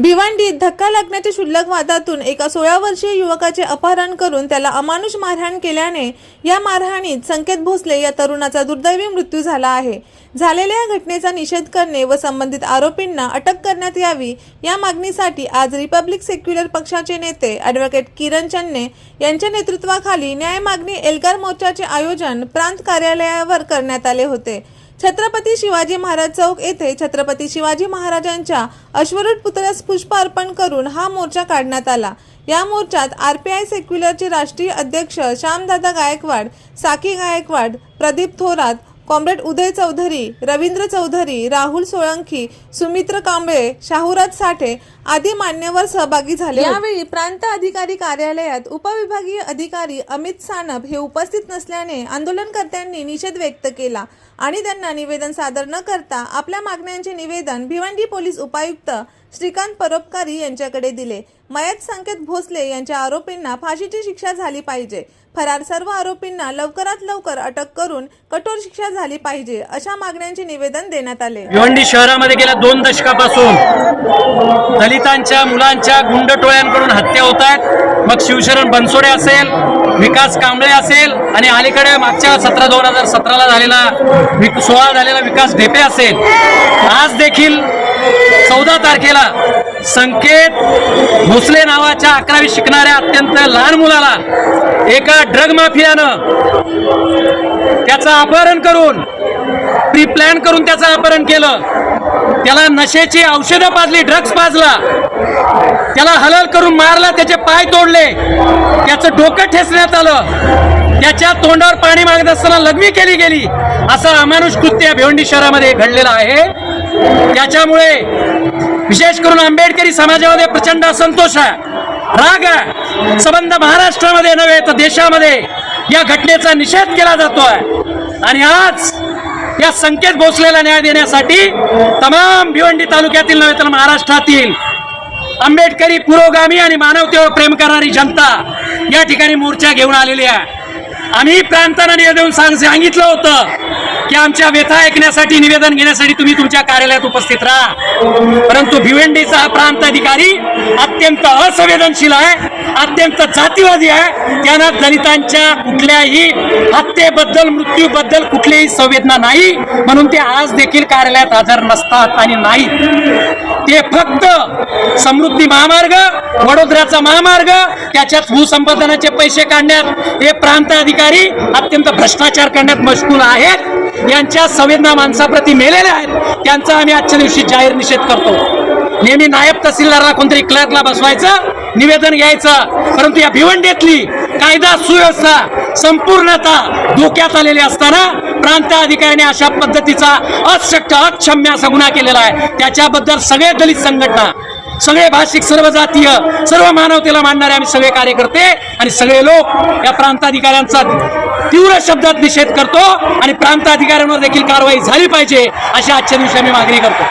भिवंडीत धक्का लागण्याच्या क्षुल्लक वादातून एका सोळा वर्षीय युवकाचे अपहरण करून त्याला अमानुष मारहाण केल्याने या मारहाणीत संकेत भोसले या तरुणाचा दुर्दैवी मृत्यू झाला आहे. झालेल्या या घटनेचा निषेध करणे व संबंधित आरोपींना अटक करण्यात यावी या मागणीसाठी आज रिपब्लिक सेक्युलर पक्षाचे नेते ॲडव्होकेट किरण चन्ने यांच्या नेतृत्वाखाली न्याय मागणी एल्गार मोर्चाचे आयोजन प्रांत कार्यालयावर करण्यात आले होते. छत्रपती शिवाजी महाराज चौक येथे छत्रपती शिवाजी महाराजांच्या अश्वरूढ पुतळ्यास पुष्प अर्पण करून हा मोर्चा काढण्यात आला. या मोर्चात आर पी आय सेक्युलरचे राष्ट्रीय अध्यक्ष श्यामदादा गायकवाड साकी गायकवाड प्रदीप थोरात कॉम्रेड उदय चौधरी रवींद्र चौधरी राहुल सोळंकी सुमित्र कांबळे शाहूराज साठे आदी मान्यवर सहभागी झाले यावेळी प्रांत अधिकारी कार्यालयात उपविभागीय अधिकारी अमित सानप हे उपस्थित नसल्याने आंदोलनकर्त्यांनी निषेध व्यक्त केला आणि त्यांना निवेदन सादर न करता आपल्या मागण्यांचे निवेदन भिवंडी पोलीस उपायुक्त श्रीकांत परोपकारी यांच्याकडे दिले. मयत संकेत भोसले यांच्या आरोपींना फाशीची शिक्षा झाली पाहिजे. फरार सर्व आरोपींना लवकरात लवकर अटक करून कठोर शिक्षा झाली पाहिजे अशा मागण्यांचे निवेदन देण्यात आले. भिवंडी शहरामध्ये गेल्या दोन दशकापासून दलितांच्या मुलांच्या गुंड टोळ्यांकडून हत्या होत आहेत. मग शिवशरण बनसोडे असेल विकास कांबळे असेल आणि अलीकडे मागच्या सतरा दोन हजार सतराला झालेला विक- सोळा झालेला विकास ढेपे असेल आज देखील चौदा तारखेला संकेत भोसले नावाच्या अकरावी शिकणाऱ्या अत्यंत लहान मुलाला एका ड्रग माफियानं त्याचं अपहरण करून प्री प्लॅन करून त्याचं अपहरण केलं. त्याला नशेची औषधं पाजली ड्रग्स पाजला. त्याला हलल करून मारला त्याचे पाय तोडले. त्याचं डोकं ठेचण्यात आलं. त्याच्या तोंडावर पाणी मागत असताना लग्नी केली गेली. असं अमानुष कृत्य भिवंडी शहरामध्ये घडलेलं आहे. त्याच्यामुळे विशेष करून आंबेडकरी समाजामध्ये प्रचंड असंतोष आहे. राग आहे. संबंध महाराष्ट्रामध्ये नव्हे तर देशामध्ये या घटनेचा निषेध केला जातोय. आणि आज या संकेत भोसलेला न्याय देण्यासाठी तमाम भिवंडी तालुक्यातील नव्हे तर महाराष्ट्रातील आंबेडकरी पुरोगामी आणि मानवतेवर प्रेम करणारी जनता या ठिकाणी मोर्चा घेऊन आलेले आहे. आम्ही प्रांतांना निवेदन सांग सांगितलं होतं. की आमच्या व्यथा ऐकण्यासाठी निवेदन घेण्यासाठी तुम्ही तुमच्या कार्यालयात उपस्थित राहा. परंतु भिवंडीचा हा प्रांत अधिकारी अत्यंत असंवेदनशील आहे अत्यंत जातीवादी आहे. त्यांना दलितांच्या कुठल्याही हत्येबद्दल मृत्यूबद्दल कुठलीही संवेदना नाही. म्हणून ते आज देखील कार्यालयात हजर नसतात आणि नाहीत. ते फक्त समृद्धी महामार्ग वडोदऱ्याचा महामार्ग त्याच्यात भूसंपादनाचे पैसे काढण्यात हे प्रांत अधिकारी अत्यंत भ्रष्टाचार करण्यात मशगूल आहेत. यांच्या संवेदना माणसाप्रती मेलेल्या आहेत त्यांचा आम्ही आजच्या दिवशी जाहीर निषेध करतो. नेहमी नायब तहसीलदारला कोणतरी क्लर्कला बसवायचं निवेदन घ्यायचं परंतु या भिवंडीतली कायदा सुव्यवस्था संपूर्णतः धोक्यात आलेली असताना प्रांत अधिकाऱ्याने अशा पद्धतीचा अशक्य अक्षम्य असा गुन्हा केलेला आहे. त्याच्याबद्दल सगळे दलित संघटना सगळे भाषिक सर्व जातीय सर्व मानवतेला मानणारे आम्ही सगळे कार्यकर्ते आणि सगळे लोक या प्रांताधिकाऱ्यांचा तीव्र शब्दात निषेध करतो आणि प्रांताधिकाऱ्यांवर देखील कारवाई झाली पाहिजे अशी आजच्या दिवशी आम्ही मागणी करतो.